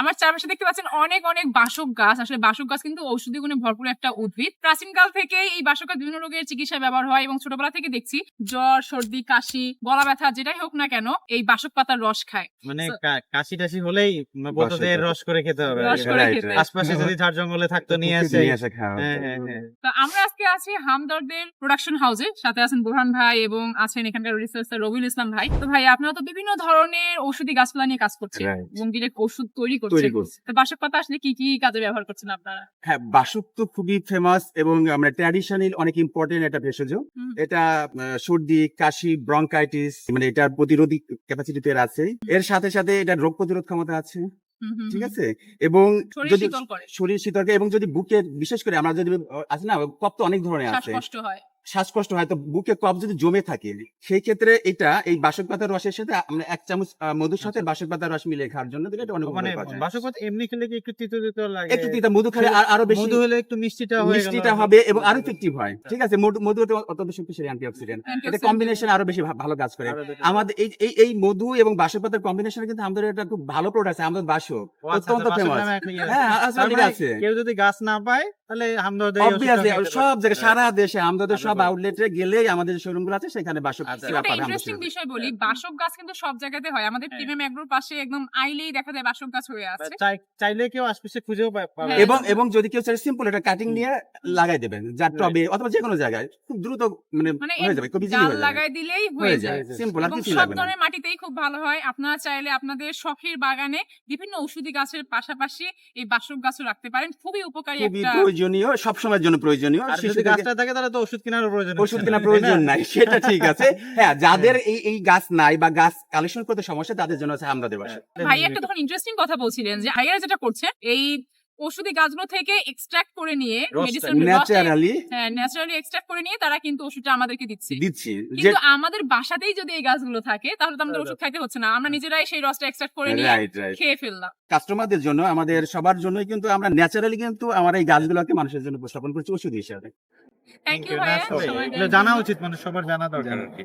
আমার চারপাশে দেখতে পাচ্ছেন অনেক অনেক বাসক গাছ। আসলে বাসক গাছ কিন্তু ঔষধি গুণে ভরপুর একটা উদ্ভিদ। প্রাচীনকাল থেকে এই বাসক গাছ বিভিন্ন রোগের চিকিৎসায় ব্যবহার হয় এবং ছোটবেলা থেকে দেখছি জ্বর সর্দি কাশি গলা ব্যথা যেটাই হোক না কেন এই বাসক পাতার রস খায়। মানে কাশি টাশি হলেই বাসায় রস করে খেতে হবে। রস করে খেতে আশপাশে যদি ঝাড় জঙ্গলে থাকতো নিয়ে আসে। নিয়ে এসে খাওয়া। হ্যাঁ হ্যাঁ হ্যাঁ। তো আমরা আজকে আছি হামদর্দের প্রোডাকশন হাউসে সাথে আছেন বোরহান ভাই এবং আছেন এখানকার রিসার্চার রবিউল ইসলাম ভাই। তো ভাই আপনারা তো বিভিন্ন ধরনের ঔষধি গাছপালা নিয়ে কাজ করছেন. এবং ডিরেক্ট ওষুধ তৈরি তৈরি করছি। বাসক পাতা আসলে কি কি কাজে ব্যবহার করছেন আপনারা? হ্যাঁ বাসক তো খুবই ফেমাস এবং আমরা ট্র্যাডিশনাল অনেক ইম্পর্টেন্ট একটা ভেষজ। এটা সর্দি কাশি ব্রঙ্কাইটিস মানে এটার প্রতিরোধী ক্যাপাসিটি এর আছে। এর সাথে সাথে এটা রোগ প্রতিরোধ ক্ষমতা আছে। ঠিক আছে? এবং শরীর যদি শরীর শীতল করে এবং যদি বুকে বিশেষ করে আমরা যদি আছে না কপ তো অনেক ধরনের আছে। শ্বাসকষ্ট হয়। শ্বাসকষ্ট হয় তো বুকে কফ যদি জমে থাকে সেই ক্ষেত্রে এটা এই বাসক পাতার রসের সাথে আমরা এক চামচ মধুর সাথে বাসক পাতার রস মিলিয়ে খাওয়ার জন্য দিলে এটা অনেক মানে। বাসক পাতা এমনি খেলে কি একটু তিতো তিতো লাগে? একটু তিতা মধু খেলে আর- আরও বেশি মধু হলে একটু মিষ্টিটা হয়ে মিষ্টিটা হবে এবং আরও ইফেক্টিভ হয়। ঠিক আছে মধু মধু অত্যন্ত শক্তিশালী অ্যান্টিঅক্সিডেন্ট এটা কম্বিনেশন আরও বেশি ভালো কাজ করে। আমাদের এই এই এই মধু এবং বাসক পাতার কম্বিনেশন কিন্তু আমাদের একটা খুব ভালো প্রোডাক্ট আছে আমাদের বাসক। আচ্ছা, অত্যন্ত আচ্ছা, ফেমাস ইয়ে। হ্যাঁ মানে আছে। কেউ যদি গাছ না পায় তাহলে হামদর্দের খেতে সব জায়গায় সারা দেশে আমাদের আচ্ছা, সব আউটলেটে গেলেই আমাদের শোরুমগুলো আছে সেখানে বাসক আচ্ছা, সেবা ইন্টারেস্টিং বিষয় বলি বাসক গাছ কিন্তু সব জায়গাতে হয়। আমাদের হ্যাঁ। প্রিমিয়াম এগ্রোর পাশে একদম আইলেই দেখা যায় বাসক গাছ হয়ে আছে। চাইলে কেউ আশপাশে খুঁজেও পাবে। হ্যাঁ। এবং এবং যদি কেউ চাই সিম্পল এটা কাটিং নিয়ে লাগাই দেবেন যার টবে অথবা যে কোনো জায়গায় খুব দ্রুত মানে মানে হয়ে যাবে খুব জাল হয়ে যাবে। লাগাই দিলেই হয়ে হয়ে যায়। সিম্পল আর কিছু লাগবে না। ধরনের মাটিতেই খুব ভালো হয়। আপনারা চাইলে আপনাদের শখের বাগানে বিভিন্ন ঔষধি গাছের পাশাপাশি এই বাসক গাছও রাখতে পারেন। খুবই উপকারী একটা প্রয়োজনীয় সব সময়ের জন্য প্রয়োজনীয়। আর যদি গাছটা থাকে তাহলে তো ওষুধ কেনার প্রয়োজন ওষুধ হচ্ছে কেনা না, প্রয়োজন নাই সেটা ঠিক আছে। হ্যাঁ যাদের এই এই গাছ নাই বা গাছ কালেকশন করতে সমস্যা তাদের জন্য আছে আমাদের বাসা ভাই একটা তখন ইন্টারেস্টিং কথা বলছিলেন যে ভাইয়ারা যেটা করছে এই ওষুধি গাছগুলো থেকে এক্সট্রাক্ট করে নিয়ে মেডিসিন ন্যাচারালি হ্যাঁ ন্যাচারালি এক্সট্রাক্ট করে নিয়ে তারা কিন্তু ওষুধটা আমাদেরকে দিচ্ছে। দিচ্ছি। কিন্তু আমাদের বাসাতেই যদি এই গাছগুলো থাকে তাহলে তো আমাদের ওষুধ খাইতে হচ্ছে না। আমরা নিজেরাই সেই রসটা এক্সট্রাক্ট করে নিয়ে খেয়ে ফেললাম। কাস্টমারদের জন্য আমাদের সবার জন্যই কিন্তু আমরা ন্যাচারালি কিন্তু আমার এই গাছগুলোকে মানুষের জন্য উপস্থাপন করছি ওষুধ হিসাবে। জানা উচিত মানে সবার জানা দরকার আর কি।